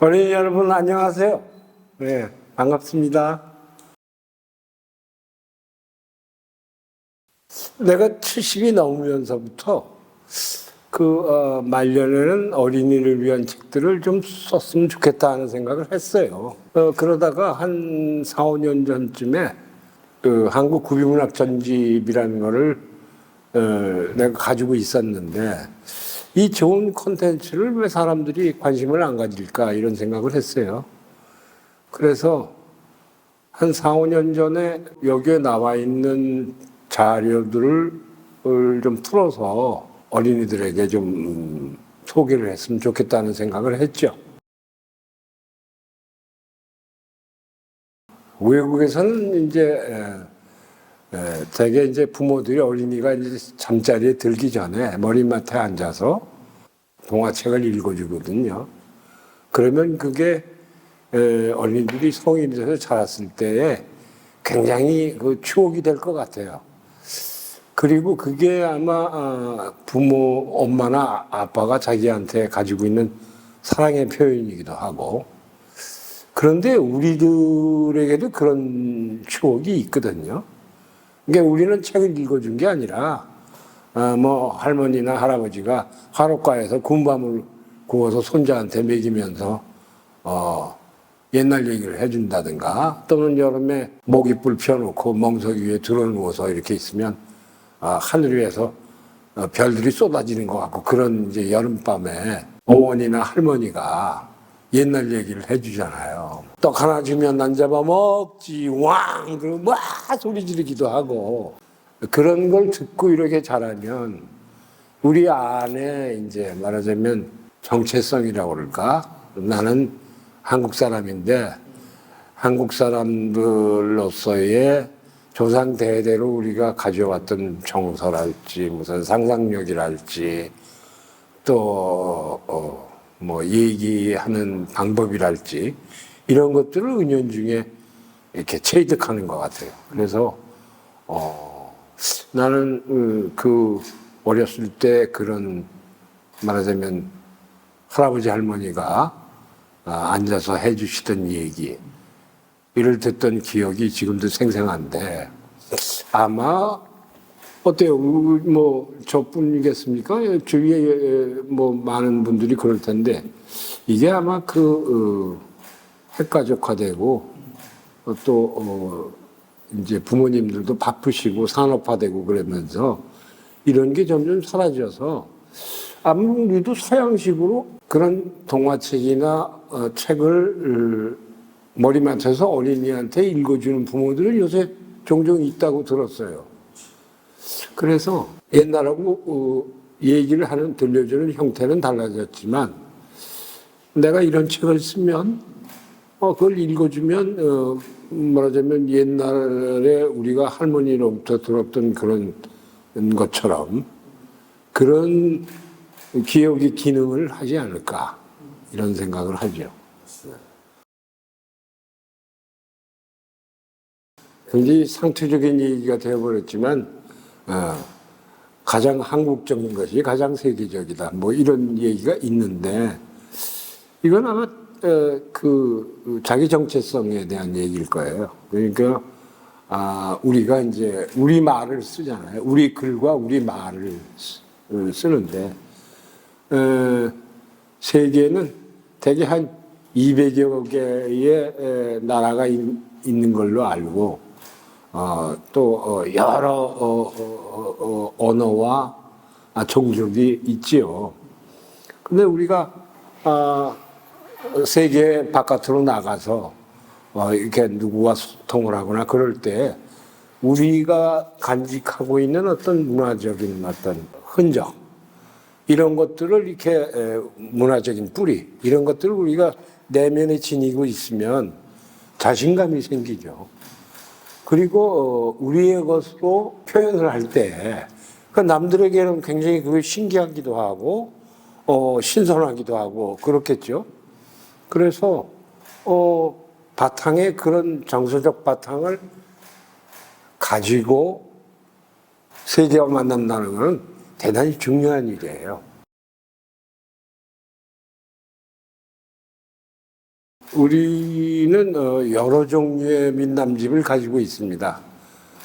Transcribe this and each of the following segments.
어린이 여러분 안녕하세요. 네, 반갑습니다. 내가 70이 넘으면서부터 그 어, 말년에는 어린이를 위한 책들을 좀 썼으면 좋겠다 하는 생각을 했어요. 어, 그러다가 한 4, 5년 전쯤에 그 한국 구비문학 전집이라는 거를 어, 내가 가지고 있었는데 이 좋은 콘텐츠를 왜 사람들이 관심을 안 가질까 이런 생각을 했어요. 그래서 한 4, 5년 전에 여기에 나와 있는 자료들을 좀 풀어서 어린이들에게 좀 음, 소개를 했으면 좋겠다는 생각을 했죠. 외국에서는 이제 에, 에, 대개 이제 부모들이 어린이가 이제 잠자리에 들기 전에 머리맡에 앉아서 동화책을 읽어주거든요. 그러면 그게 에, 어린이들이 성인이 돼서 자랐을 때에 굉장히 그 추억이 될 것 같아요. 그리고 그게 아마 아, 부모, 엄마나 아빠가 자기한테 가지고 있는 사랑의 표현이기도 하고 그런데 우리들에게도 그런 추억이 있거든요. 그러니까 우리는 책을 읽어준 게 아니라 아, 뭐 할머니나 할아버지가 화롯가에서 군밤을 구워서 손자한테 먹이면서 어, 옛날 얘기를 해준다든가 또는 여름에 모기불 펴놓고 멍석이 위에 들어누워서 이렇게 있으면 아, 하늘 위에서 어, 별들이 쏟아지는 것 같고 그런 이제 여름밤에 어머니나 할머니가 옛날 얘기를 해주잖아요. 떡 하나 주면 난 잡아 먹지. 왕! 그러고 막 소리 지르기도 하고. 그런 걸 듣고 이렇게 자라면 우리 안에 이제 말하자면 정체성이라고 그럴까? 나는 한국 사람인데 한국 사람들로서의 조상 대대로 우리가 가져왔던 정서랄지 무슨 상상력이랄지 또 어, 뭐 얘기하는 방법이랄지 이런 것들을 은연 중에 이렇게 체득하는 것 같아요. 그래서 어, 나는 음, 그 어렸을 때 그런 말하자면 할아버지 할머니가 아, 앉아서 해주시던 얘기 이를 듣던 기억이 지금도 생생한데 아마 어때요? 뭐 저뿐이겠습니까? 주위에 뭐 많은 분들이 그럴 텐데 이게 아마 그 어, 핵가족화되고 어, 또 어, 이제 부모님들도 바쁘시고 산업화되고 그러면서 이런 게 점점 사라져서 아무래도 서양식으로 그런 동화책이나 어, 책을 어, 머리맡에서 어린이한테 읽어주는 부모들은 요새 종종 있다고 들었어요. 그래서 옛날하고 어, 얘기를 하는 들려주는 형태는 달라졌지만 내가 이런 책을 쓰면 어, 그걸 읽어주면 어, 말하자면 옛날에 우리가 할머니로부터 들었던 그런 것처럼 그런 기억의 기능을 하지 않을까 이런 생각을 하죠. 굉장히 상투적인 얘기가 되어버렸지만 어, 가장 한국적인 것이 가장 세계적이다. 뭐 이런 얘기가 있는데 이건 아마 어, 그 자기 정체성에 대한 얘기일 거예요. 그러니까 아, 우리가 이제 우리 말을 쓰잖아요. 우리 글과 우리 말을 쓰- 쓰는데 어, 세계는 대개 한 200여 개의 에, 나라가 있, 는 걸로 알고 어, 또 어, 여러 어, 어, 어, 언어와 아, 종족이 있지요. 근데 우리가 아, 세계 바깥으로 나가서 어, 이렇게 누구와 소통을 하거나 그럴 때 우리가 간직하고 있는 어떤 문화적인 어떤 흔적 이런 것들을 이렇게 에, 문화적인 뿌리 이런 것들을 우리가 내면에 지니고 있으면 자신감이 생기죠. 그리고 어, 우리의 것으로 표현을 할 때, 그 남들에게는 굉장히 그게 신기하기도 하고, 어, 신선하기도 하고, 그렇겠죠. 그래서, 어, 바탕에 그런 정서적 바탕을 가지고 세계와 만난다는 것은 대단히 중요한 일이에요. 우리는 어, 여러 종류의 민담집을 가지고 있습니다.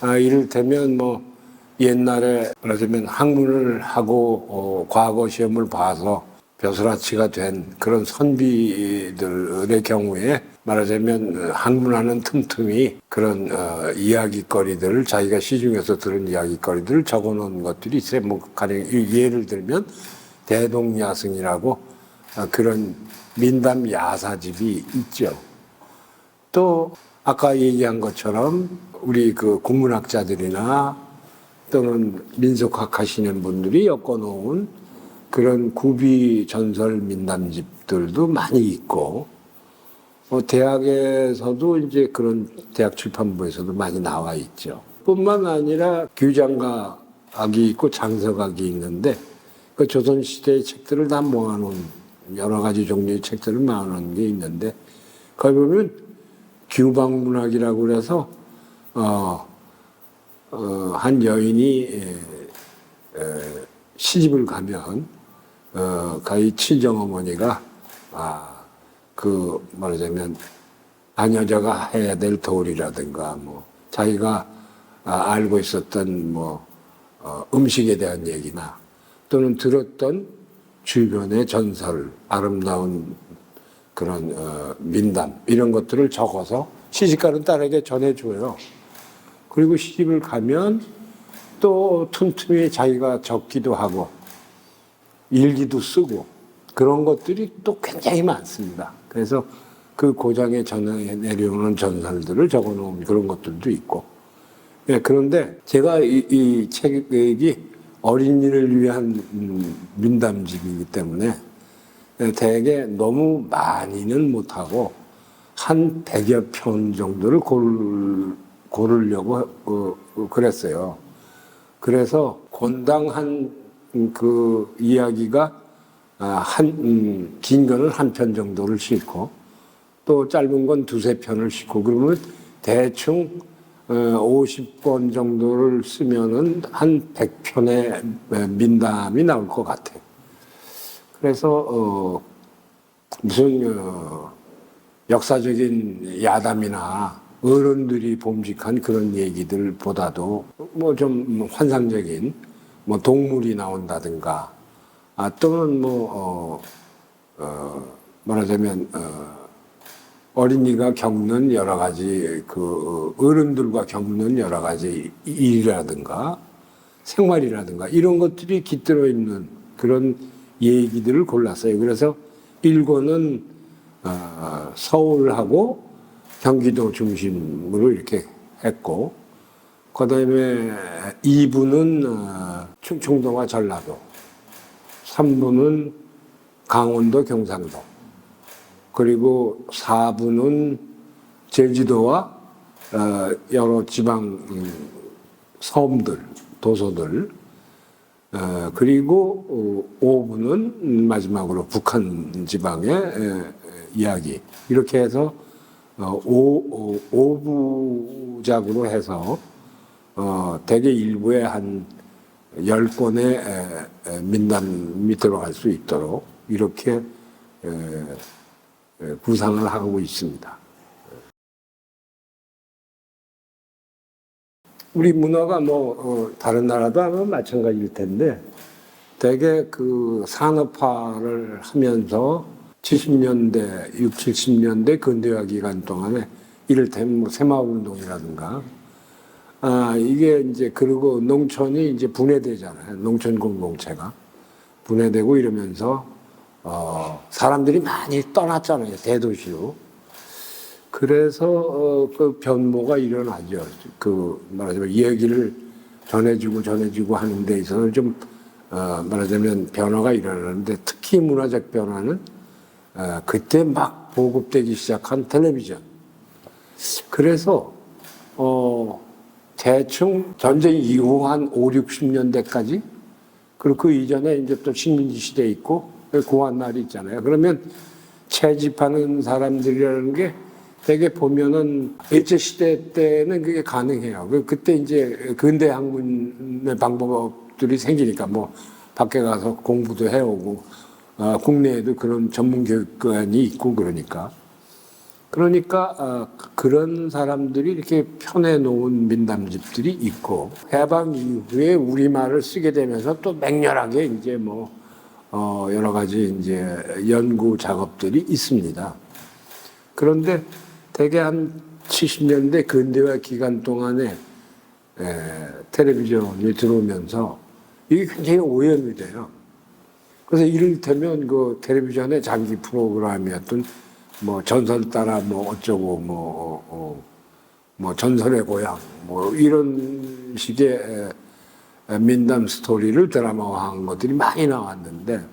아, 이를테면 뭐 옛날에 말하자면 학문을 하고 어, 과거 시험을 봐서 벼슬아치가 된 그런 선비들의 경우에 말하자면 학문하는 틈틈이 그런 어, 이야기거리들을 자기가 시중에서 들은 이야기거리들을 적어놓은 것들이 있어요. 뭐 가령 이- 예를 들면 대동야승이라고 아, 그런 민담 야사집이 있죠. 또 아까 얘기한 것처럼 우리 그 국문학자들이나 또는 민속학 하시는 분들이 엮어놓은 그런 구비 전설 민담집들도 많이 있고 어, 대학에서도 이제 그런 대학 출판부에서도 많이 나와 있죠. 뿐만 아니라 규장가학이 있고 장서각이 있는데 그 조선 시대의 책들을 다 모아놓은 여러 가지 종류의 책들을 모아놓은 게 있는데 거기 보면 규방문학이라고 그래서 어, 어, 한 여인이 에, 에, 시집을 가면 어, 가히 친정 어머니가 아, 그 말하자면 아녀자가 해야 될 도리라든가 뭐 자기가 아, 알고 있었던 뭐 어, 음식에 대한 얘기나 또는 들었던 주변의 전설, 아름다운 그런 어, 민담 이런 것들을 적어서 시집가는 딸에게 전해줘요. 그리고 시집을 가면 또 틈틈이 자기가 적기도 하고 일기도 쓰고 그런 것들이 또 굉장히 많습니다. 그래서 그 고장에 전해 내려오는 전설들을 적어 놓은 그런 것들도 있고. 예, 그런데 제가 이, 이 책이 어린이를 위한 음, 민담집이기 때문에 예, 대개 너무 많이는 못하고 한 100여 편 정도를 고를, 고르려고 어, 어, 그랬어요. 그래서 권당 한 그 이야기가 아, 한, 음, 긴 거는 한 편 정도를 싣고 또 짧은 건 두세 편을 싣고 그러면 대충 어, 50권 정도를 쓰면은 한 100편의 민담이 나올 것 같아요. 그래서 어, 무슨 어, 역사적인 야담이나 어른들이 bom직한 그런 얘기들보다도 뭐 좀 환상적인 뭐 동물이 나온다든가 아 또는 뭐 어, 어, 말하자면 어, 어린이가 겪는 여러 가지 그 어른들과 겪는 여러 가지 일이라든가 생활이라든가 이런 것들이 깃들어 있는 그런 얘기들을 골랐어요. 그래서 1권은 어, 서울하고 경기도 중심으로 이렇게 했고 그다음에 2부는 어, 충청도와 전라도, 3부는 강원도, 경상도, 그리고 4부는 제주도와 어, 여러 지방 음, 섬들, 도서들, 어, 그리고 어, 5부는 마지막으로 북한 지방의 이야기. 이렇게 해서 어, 5, 5부작으로 해서 어, 대개 일부에 한 10권의 에, 에, 민담이 들어갈 수 있도록 이렇게 구상을 하고 있습니다. 우리 문화가 뭐 어, 다른 나라도 아마 마찬가지일 텐데 대개 그 산업화를 하면서 70년대, 6, 70년대 근대화 기간 동안에 이를테면 뭐 새마을운동이라든가 아 이게 이제 그리고 농촌이 이제 분해되잖아요. 농촌 공동체가 분해되고 이러면서 어 사람들이 많이 떠났잖아요. 대도시로. 그래서 어, 그 변모가 일어나죠. 그 말하자면 이야기를 전해주고 전해주고 하는 데 있어서 좀 어, 말하자면 변화가 일어나는데 특히 문화적 변화는 어, 그때 막 보급되기 시작한 텔레비전. 그래서 어, 대충 전쟁 이후 한 5, 60년대까지 그리고 그 이전에 이제 또 식민지 시대 있고 고한 날이 있잖아요. 그러면 채집하는 사람들이라는 게 되게 보면은 일제 시대 때는 그게 가능해요. 그- 그때 이제 근대 학문의 방법들이 생기니까 뭐 밖에 가서 공부도 해오고 어, 국내에도 그런 전문 교육관이 있고 그러니까 그러니까 어, 그런 사람들이 이렇게 펴내 놓은 민담집들이 있고 해방 이후에 우리말을 쓰게 되면서 또 맹렬하게 이제 뭐 어, 여러 가지 이제 연구 작업들이 있습니다. 그런데 대개 한 70년대 근대화 기간 동안에 에, 텔레비전이 들어오면서 이게 굉장히 오염이 돼요. 그래서 이를테면 그 텔레비전의 장기 프로그램이었던 뭐 전설 따라 뭐 어쩌고 뭐, 어, 뭐 전설의 고향 뭐 이런 식의 민담 스토리를 드라마화한 것들이 많이 나왔는데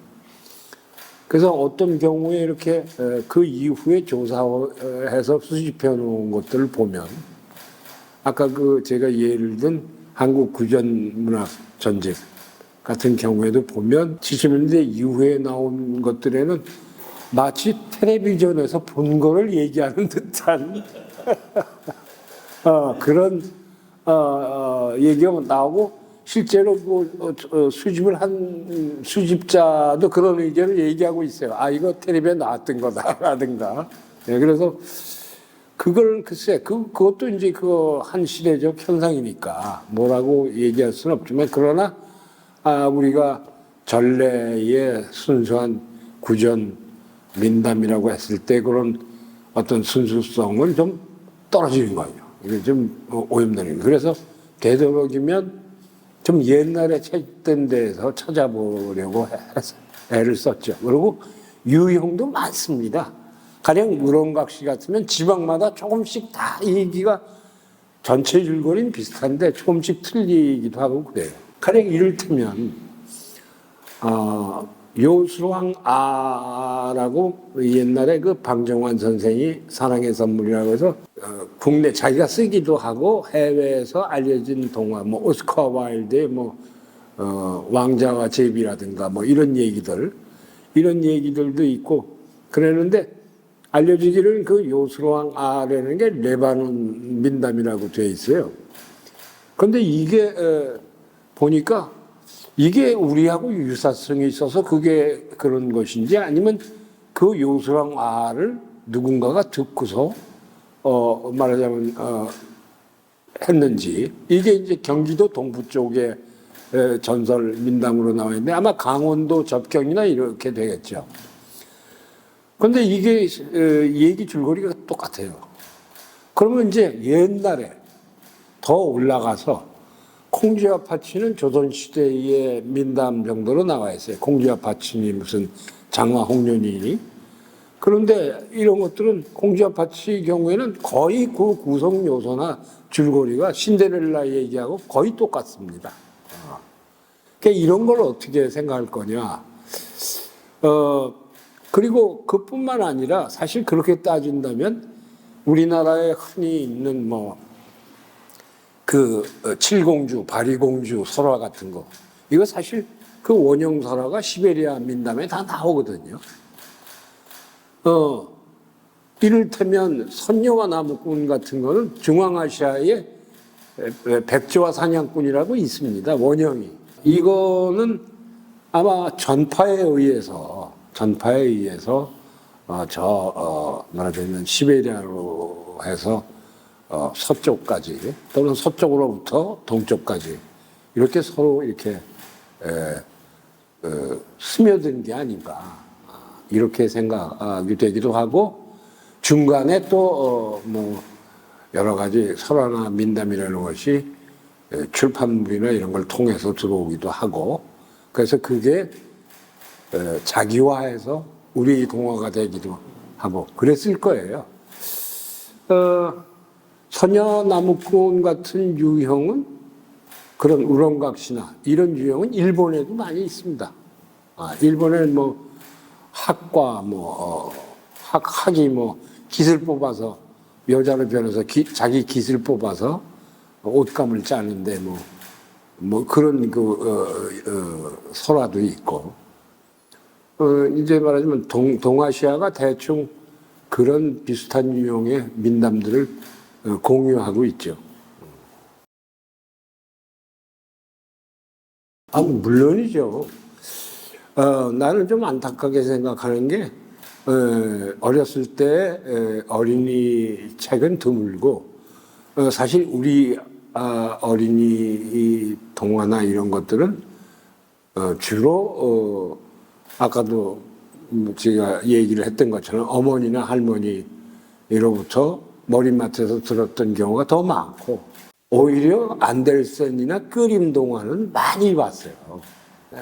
그래서 어떤 경우에 이렇게 에, 그 이후에 조사해서 수집해 놓은 것들을 보면 아까 그 제가 예를 든 한국 구전 문학 전집 같은 경우에도 보면 70년대 이후에 나온 것들에는 마치 텔레비전에서 본 거를 얘기하는 듯한 어, 그런 어, 어, 얘기가 나오고 실제로 그 어, 어, 수집을 한 수집자도 그런 의견을 얘기하고 있어요. 아 이거 텔레비에 나왔던 거다라든가. 예, 그래서 그걸 글쎄 그 그것도 이제 그 한 시대적 현상이니까 뭐라고 얘기할 수는 없지만 그러나 아 우리가 전래의 순수한 구전 민담이라고 했을 때 그런 어떤 순수성은 좀 떨어지는 거예요. 이게 좀 오염되는 거예요. 그래서 되도록이면 좀 옛날에 책된 데에서 찾아보려고 애를 썼죠. 그리고 유형도 많습니다. 가령 무롱각시 같으면 지방마다 조금씩 다 얘기가 전체 줄거리는 비슷한데 조금씩 틀리기도 하고 그래요. 가령 이를테면 어, 요수왕 아라고 옛날에 그 방정환 선생이 사랑의 선물이라고 해서 어, 국내 자기가 쓰기도 하고 해외에서 알려진 동화 뭐 오스카 와일드의 뭐 어, 왕자와 제비라든가 뭐 이런 얘기들 이런 얘기들도 있고 그랬는데 알려지기를 그 요수왕 아라는 게 레바논 민담이라고 되어 있어요. 그런데 이게 어, 보니까 이게 우리하고 유사성이 있어서 그게 그런 것인지 아니면 그 요수랑 아를 누군가가 듣고서 어 말하자면 어 했는지 이게 이제 경기도 동부 쪽에 에, 전설 민담으로 나와 있는데 아마 강원도 접경이나 이렇게 되겠죠. 그런데 이게 에, 얘기 줄거리가 똑같아요. 그러면 이제 옛날에 더 올라가서 콩쥐와 파치는 조선시대의 민담 정도로 나와 있어요. 콩쥐와 파치니 무슨 장화 홍련이. 그런데 이런 것들은 콩쥐와 파치 경우에는 거의 그 구성 요소나 줄거리가 신데렐라 얘기하고 거의 똑같습니다. 어. 그러니까 이런 걸 어떻게 생각할 거냐. 어, 그리고 그뿐만 아니라 사실 그렇게 따진다면 우리나라에 흔히 있는 뭐, 그 어, 칠공주, 바리공주 설화 같은 거 이거 사실 그 원형 설화가 시베리아 민담에 다 나오거든요. 어 이를테면 선녀와 나무꾼 같은 거는 중앙아시아의 백조와 사냥꾼이라고 있습니다. 원형이 이거는 아마 전파에 의해서 전파에 의해서 어, 저 어, 말하자면 시베리아로 해서 어, 서쪽까지 또는 서쪽으로부터 동쪽까지 이렇게 서로 이렇게 에, 어, 스며든 게 아닌가 아, 이렇게 생각이 되기도 하고 중간에 또뭐 여러 가지 설화나 민담이라는 것이 에, 출판물이나 이런 걸 통해서 들어오기도 하고 그래서 그게 에, 자기화해서 우리 동화가 되기도 하고 그랬을 거예요. 어, 서녀나무꾼 같은 유형은 그런 우렁각시나 이런 유형은 일본에도 많이 있습니다. 아, 일본에는 뭐 학과 뭐 어, 학 학이 뭐 깃을 뽑아서 여자를 변해서 기, 자기 깃을 뽑아서 옷감을 짜는데 뭐 뭐 그런 그 어, 어, 설화도 있고 어, 이제 말하자면 동, 동아시아가 대충 그런 비슷한 유형의 민담들을 어, 공유하고 있죠. 아, 물론이죠. 어, 나는 좀 안타깝게 생각하는 게 에, 어렸을 때 에, 어린이 책은 드물고 어, 사실 우리 아, 어린이 이 동화나 이런 것들은 어, 주로 어, 아까도 음, 제가 얘기를 했던 것처럼 어머니나 할머니로부터 머리맡에서 들었던 경우가 더 많고 오히려 안델센이나 끓임 동화는 많이 봤어요. 네.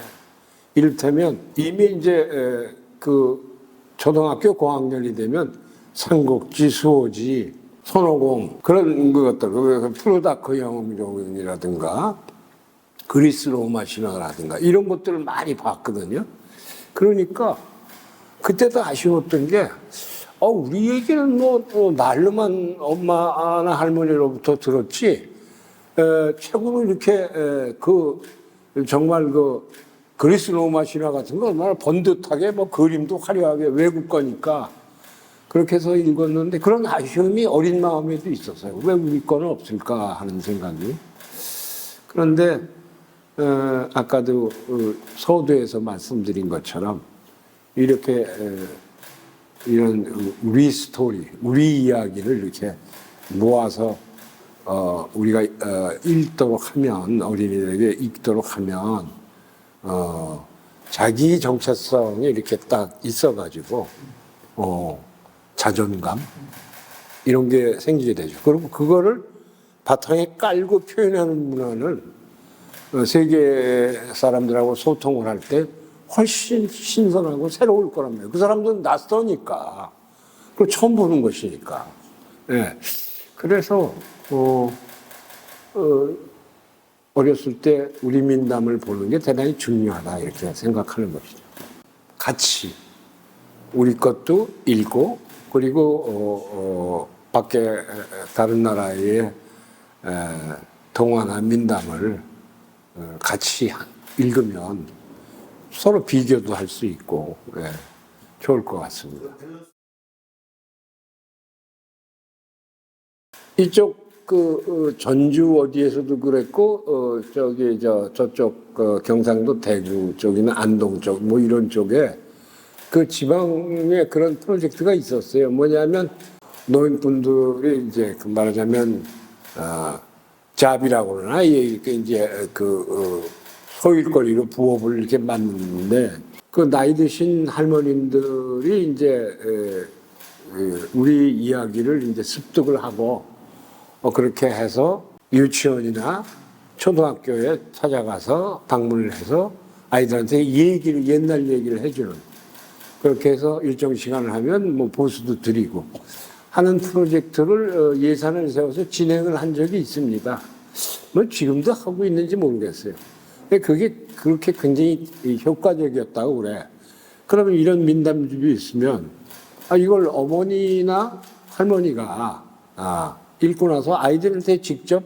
이를테면 이미 이제 에, 그 초등학교 고학년이 되면 삼국지, 수호지, 손오공 그런 것들, 그 프로다크 영웅이라든가 그리스 로마 신화라든가 이런 것들을 많이 봤거든요. 그러니까 그때도 아쉬웠던 게 어, 우리 얘기는 뭐 어, 말로만 엄마나 할머니로부터 들었지 에, 최고로 이렇게 에, 그 정말 그 그리스 로마 신화 같은 거 얼마나 번듯하게 뭐 그림도 화려하게 외국 거니까 그렇게 해서 읽었는데 그런 아쉬움이 어린 마음에도 있었어요. 왜 우리 거는 없을까 하는 생각이. 그런데 어, 아까도 어, 서두에서 말씀드린 것처럼 이렇게 에, 이런 우리 스토리, 우리 이야기를 이렇게 모아서 어, 우리가 어, 읽도록 하면 어린이들에게 읽도록 하면 어, 자기 정체성이 이렇게 딱 있어가지고 어, 자존감 이런 게 생기게 되죠. 그리고 그거를 바탕에 깔고 표현하는 문화는 어, 세계 사람들하고 소통을 할때 훨씬 신선하고 새로울 말이에요. 그 사람들은 낯서니까. 그리고 처음 보는 것이니까. 예. 그래서, 어, 어, 어렸을 때 우리 민담을 보는 게 대단히 중요하다. 이렇게 생각하는 것이죠. 같이 우리 것도 읽고, 그리고, 어, 어, 밖에 다른 나라의 에, 동화나 민담을 어, 같이 읽으면 서로 비교도 할 수 있고 예, 좋을 것 같습니다. 이쪽 그 어, 전주 어디에서도 그랬고 어, 저기 저 저쪽 어, 경상도 대구 쪽이나 안동 쪽 뭐 이런 쪽에 그 지방에 그런 프로젝트가 있었어요. 뭐냐면 노인분들이 이제 그 말하자면 아 잡이라고 그러나 이게 이제 그 어, 소일거리로 부업을 이렇게 만드는데 그 나이 드신 할머님들이 이제 우리 이야기를 이제 습득을 하고 어, 그렇게 해서 유치원이나 초등학교에 찾아가서 방문을 해서 아이들한테 얘기를 옛날 얘기를 해주는 그렇게 해서 일정 시간을 하면 뭐 보수도 드리고 하는 프로젝트를 어, 예산을 세워서 진행을 한 적이 있습니다. 뭐 지금도 하고 있는지 모르겠어요. 근데 그게 그렇게 굉장히 효과적이었다고 그래. 그러면 이런 민담집이 있으면 아, 이걸 어머니나 할머니가 아, 읽고 나서 아이들한테 직접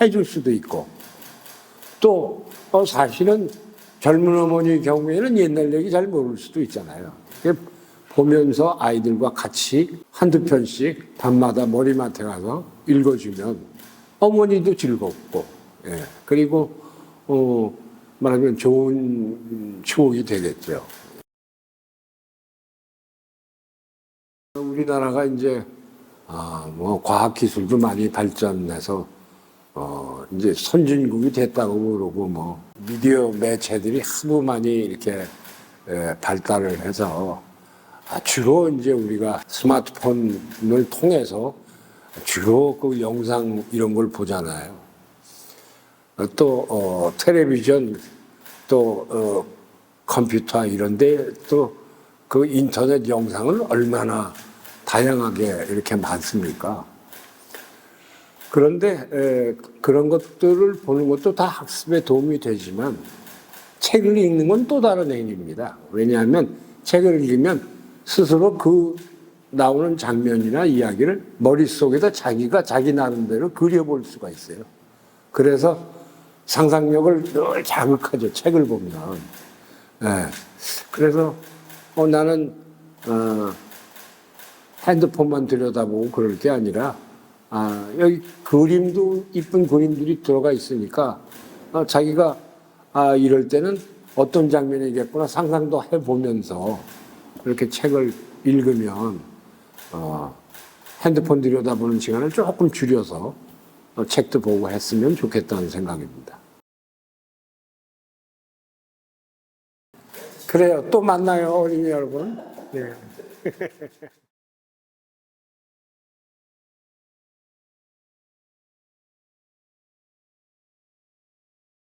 해줄 수도 있고 또 어, 사실은 젊은 어머니의 경우에는 옛날 얘기 잘 모를 수도 있잖아요. 보면서 아이들과 같이 한두 편씩 밤마다 머리맡에 가서 읽어주면 어머니도 즐겁고, 예. 그리고, 어, 말하면 좋은 추억이 되겠죠. 우리나라가 이제, 아, 뭐, 과학 기술도 많이 발전해서, 어, 이제 선진국이 됐다고 그러고, 뭐, 미디어 매체들이 하도 많이 이렇게 에, 발달을 해서, 아, 주로 이제 우리가 스마트폰을 통해서 주로 그 영상 이런 걸 보잖아요. 어, 또, 어, 텔레비전, 또, 어, 컴퓨터 이런데 또 그 인터넷 영상을 얼마나 다양하게 이렇게 많습니까? 그런데 에, 그런 것들을 보는 것도 다 학습에 도움이 되지만 책을 읽는 건 또 다른 행위입니다. 왜냐하면 책을 읽으면 스스로 그 나오는 장면이나 이야기를 머릿속에다 자기가 자기 나름대로 그려볼 수가 있어요. 그래서 상상력을 늘 자극하죠. 책을 보면. 네. 그래서 어, 나는 어, 핸드폰만 들여다보고 그럴 게 아니라 아, 여기 그림도 이쁜 그림들이 들어가 있으니까 어, 자기가 아, 이럴 때는 어떤 장면이겠구나 상상도 해보면서 이렇게 책을 읽으면 어, 핸드폰 들여다보는 시간을 조금 줄여서 어, 책도 보고 했으면 좋겠다는 생각입니다. 그래요. 또 만나요, 어린이 여러분. 네.